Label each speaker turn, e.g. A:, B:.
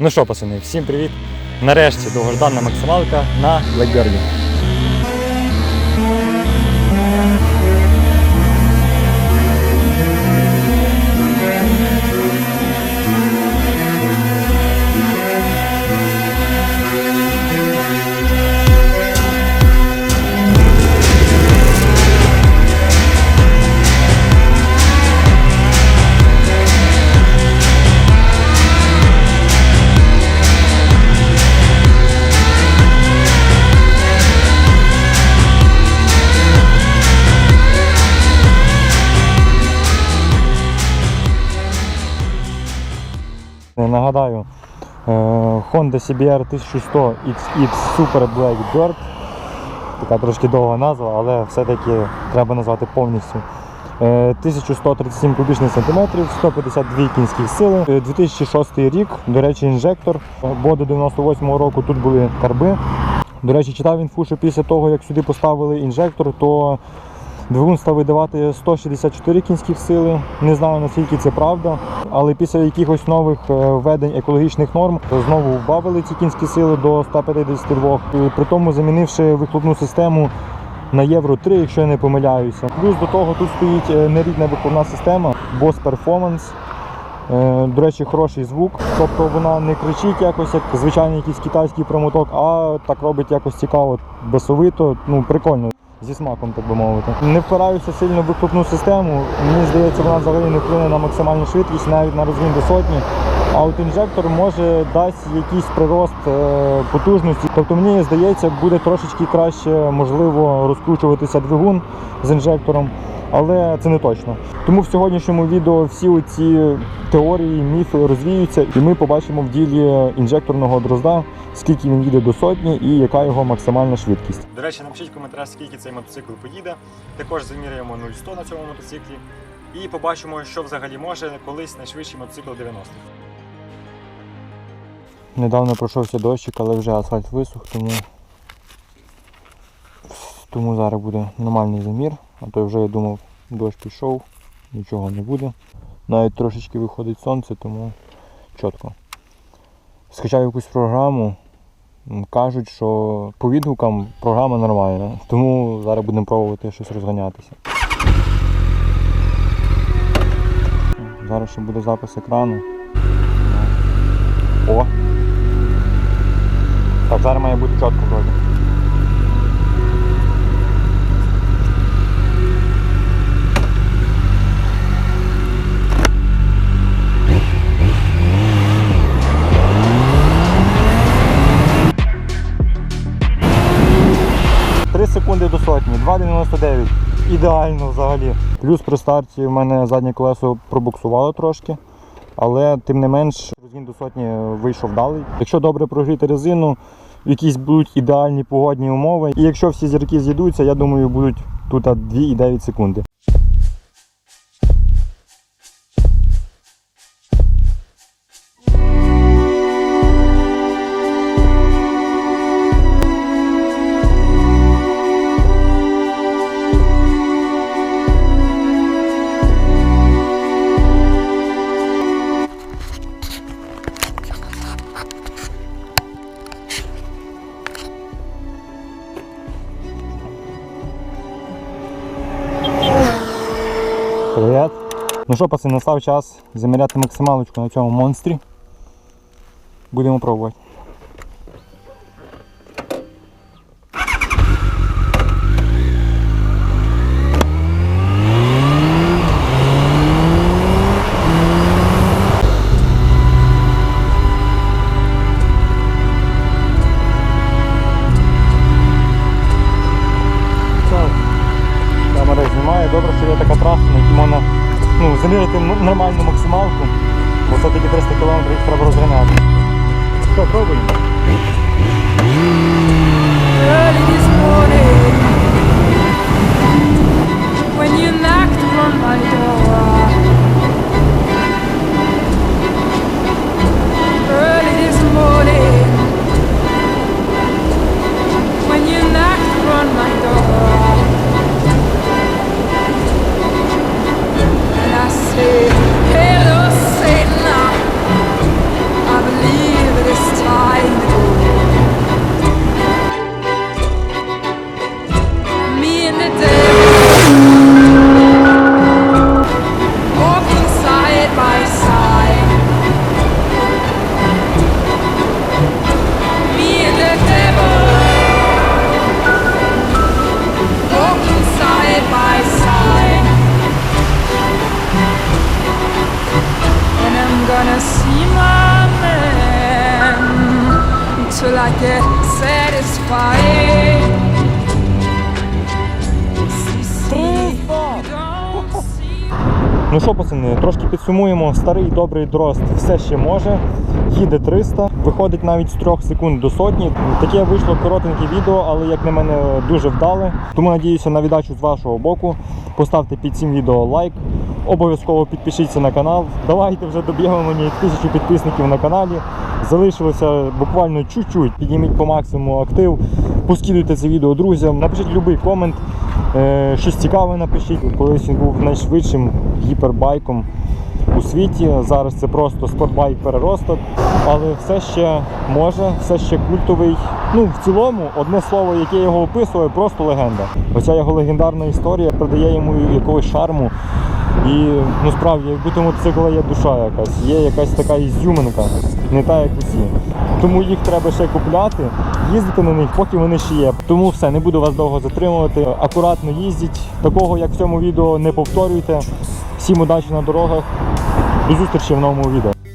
A: Ну що, пацани, всім привіт! Нарешті довгожданна максималка на Blackbird. Нагадаю, е, Honda CBR 1100 XX Super Blackbird. Така трошки довга назва, але все-таки треба назвати повністю. Е, 1137 кубічних сантиметрів, 152 кінських сили. Е, 2006 рік, до речі, інжектор, е, бо до 98-го року тут були карби. До речі, читав інфу, що після того, як сюди поставили інжектор, то Двигун став видавати 164 кінських сили. Не знаю наскільки це правда, але після якихось нових е, введень екологічних норм знову вбавили ці кінські сили до 152, І при тому замінивши вихлопну систему на Євро 3, якщо я не помиляюся. Плюс до того тут стоїть е, нерідна вихлопна система Boss Performance. Е, До речі, хороший звук, тобто вона не кричить якось, як звичайний якийсь китайський промоток, а так робить якось цікаво, басовито, ну прикольно. Зі смаком, так би мовити. Не впираюся сильно в вихлопну систему. Мені здається, вона взагалі не вплине на максимальну швидкість, навіть на розгін до сотні. А от інжектор може дасть якийсь прирост е, потужності. Тобто мені здається, буде трошечки краще можливо розкручуватися двигун з інжектором, але це не точно. Тому в сьогоднішньому відео всі ці теорії, міфи розвіються, і ми побачимо в ділі інжекторного дрозда, скільки він їде до сотні і яка його максимальна швидкість. До речі, напишіть в коментарях, скільки цей мотоцикл поїде. Також заміряємо 0-100 на цьому мотоциклі. І побачимо, що взагалі може колись найшвидший мотоцикл 90-х. Недавно пройшовся дощик, але вже асфальт висох, тому, тому зараз буде нормальний замір. А то вже я думав, дощ пішов, нічого не буде. Навіть трошечки виходить сонце, тому чітко. Скачав якусь програму. Кажуть, що по відгукам програма нормальна, тому зараз будемо пробувати щось розганятися. Зараз ще буде запис екрану. О! Так, зараз має бути чітко вроді. Секунди до сотні, 2,99. Ідеально взагалі. Плюс при старті в мене заднє колесо пробуксувало трошки, але тим не менш розгін до сотні вийшов далі. Якщо добре прогріти резину, якісь будуть ідеальні погодні умови. І якщо всі зірки з'їдуться, я думаю, будуть тут 2,9 секунди. Ну що, пацани, настав час заміряти максималочку на цьому монстрі. Будемо пробувати. Добре, що є така траса, на якій можна ну, замірити нормальну максималку, бо все-таки 300 км їх треба розганяти. Що, пробуємо?
B: early this morning see, you don't see.
A: Ну що, пацани, трошки підсумуємо. Старий добрий дрозд все ще може. Їде 300, виходить навіть з 3 секунд до сотні. Таке вийшло коротеньке відео, але як на мене дуже вдале. Тому надіюся на віддачу з вашого боку. Поставте під цим відео лайк. Обов'язково підпишіться на канал. Давайте вже доб'ємо мені тисячу підписників на каналі. Залишилося буквально чуть-чуть. Підніміть по максимуму актив. Поскидуйте це відео друзям. Напишіть будь-який комент. Е, Щось цікаве напишіть. Колись він був найшвидшим гіпербайком у світі. Зараз це просто спортбайк переросток, але все ще може, все ще культовий. Ну, в цілому, одне слово, яке його описує, просто легенда. Оця його легендарна історія придає йому якогось шарму. І ну справді, якби будто мотоцикла є душа якась, є якась така ізюминка, не та як усі. Тому їх треба ще купляти, їздити на них, поки вони ще є. Тому все, не буду вас довго затримувати. Акуратно їздіть. Такого, як в цьому відео, не повторюйте. Всім удачі на дорогах. До зустрічі в новому відео.